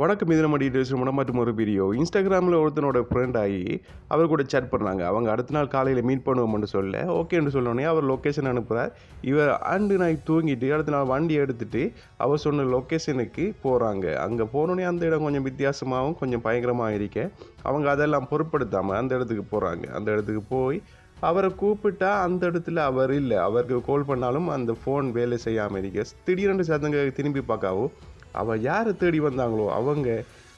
வணக்கம் இதில் டீட்டெயில்ஸ் பேசுகிற மற்றும் ஒரு வீடியோ. இன்ஸ்டாகிராமில் ஒருத்தனோட ஃப்ரெண்ட் ஆகி அவர் கூட சேட் பண்ணாங்க. அவங்க அடுத்த நாள் காலையில் மீட் பண்ணுவோம்னு சொல்ல. ஓகேன்னு சொன்னோடனே அவர் லொக்கேஷன் அனுப்புகிறார் இவர் ஆண்டு நாய் தூங்கிட்டு அடுத்த நாள் வண்டி எடுத்துகிட்டு அவர் சொன்ன லொக்கேஷனுக்கு போகிறாங்க அங்கே போனோடனே அந்த இடம் கொஞ்சம் வித்தியாசமாகவும் கொஞ்சம் பயங்கரமாக இருக்க. அவங்க அதெல்லாம் பொருட்படுத்தாமல் அந்த இடத்துக்கு போகிறாங்க அந்த இடத்துக்கு போய் அவரை கூப்பிட்டா அந்த இடத்துல அவர் இல்லை. அவருக்கு கால் பண்ணாலும் அந்த ஃபோன் வேலை செய்யாமல் இருக்க. திடீரென்று சதங்க திரும்பி பார்க்காவோ அவள் யாரை தேடி வந்தாங்களோ அவங்க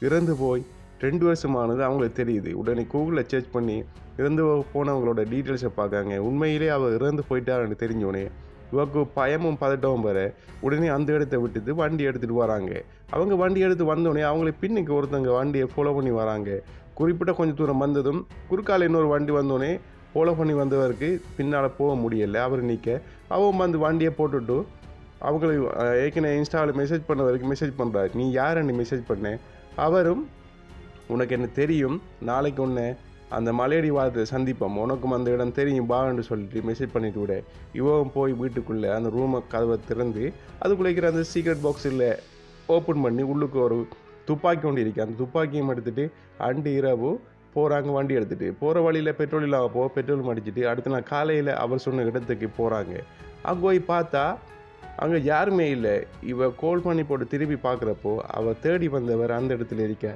இறந்து போய் ரெண்டு வருஷமானது அவங்களுக்கு தெரியுது. உடனே கூகுளில் சர்ச் பண்ணி இறந்து போனவங்களோட டீட்டெயில்ஸை பார்க்காங்க. உண்மையிலே அவள் இறந்து போயிட்டாருன்னு தெரிஞ்சோடனே இவக்கு பயமும் பதட்டமும் பெற உடனே அந்த இடத்த விட்டுட்டு வண்டி எடுத்துகிட்டு வராங்க. அவங்க வண்டி எடுத்து வந்தோடனே அவங்கள பின்னுக்கு ஒருத்தங்க வண்டியை ஃபாலோ பண்ணி வராங்க. குறிப்பிட்ட கொஞ்சம் தூரம் வந்ததும் குறுக்கால இன்னொரு வண்டி வந்தோடனே ஃபாலோ பண்ணி வந்தவருக்கு பின்னால் போக முடியலை. அவர் நிற்க அவன் வந்து வண்டியை போட்டுட்டு அவங்களுக்கு ஏற்கனவே இன்ஸ்டாவில் மெசேஜ் பண்ணவருக்கு மெசேஜ் பண்ணுறாரு நீ யாருன்னு மெசேஜ் பண்ண? அவரும் உனக்கு என்ன தெரியும்? நாளைக்கு ஒன்று அந்த மலையடி வாரத்தை சந்திப்போம். உனக்கும் அந்த இடம் தெரியும். பான்னு சொல்லிட்டு மெசேஜ் பண்ணிட்டு விட. இவன் போய் வீட்டுக்குள்ளே அந்த ரூமை கதவை திறந்து அதுக்குள்ளே இருக்கிற அந்த சீக்ரெட் பாக்ஸில் ஓப்பன் பண்ணி உள்ளுக்கு ஒரு துப்பாக்கி கொண்டு இருக்கு. அந்த துப்பாக்கியும் எடுத்துகிட்டு அண்டு இரவு போகிறாங்க வண்டி எடுத்துகிட்டு போகிற வழியில் பெட்ரோல் இல்லாமல் போ பெட்ரோல் அடிச்சிட்டு அடுத்த நாள் காலையில் அவர் சொன்ன இடத்துக்கு போகிறாங்க அங்கே போய் பார்த்தா அங்கே யாருமே இல்லை. இவ கோல் பண்ணி போட்டு திருப்பி பார்க்குறப்போ அவள் தேடி வந்தவர் அந்த இடத்துல இருக்க.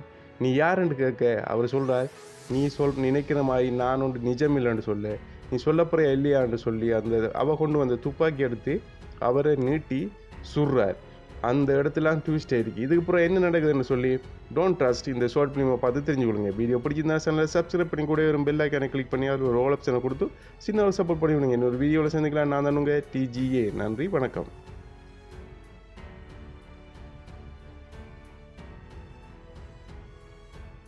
நீ யாருன்னு கேட்க அவர் சொல்கிறார் நீ சொல் நினைக்கிற மாதிரி நான் ஒன்று நிஜம் இல்லைன்னு சொல்ல. நீ சொல்லப்போகிற இல்லையான்னு சொல்லி அந்த அவள் கொண்டு வந்த துப்பாக்கி எடுத்து அவரை நீட்டி சுடுறார். அந்த இடத்துலாம் ட்விஸ்ட் ஆகிருக்கு இதுக்கப்புறம் என்ன நடக்குதுன்னு சொல்லி டோன்ட் ட்ரஸ்ட் இந்த ஷார்ட் ஃபிலிமை பார்த்து தெரிஞ்சு கொடுங்க வீடியோ பிடிச்சிருந்தா சேனலில் சப்ஸ்கிரைப் பண்ணி கூட ஒரு பெல் ஐக்கானை கிளிக் பண்ணி அது ஒரு ஆப்ஷனை கொடுத்து சின்ன ஒரு சப்போர்ட் பண்ணி விடுங்க இன்னொரு வீடியோவில் சேர்ந்துக்கலாம் நான் தானுங்க டிஜிஏ நன்றி வணக்கம்.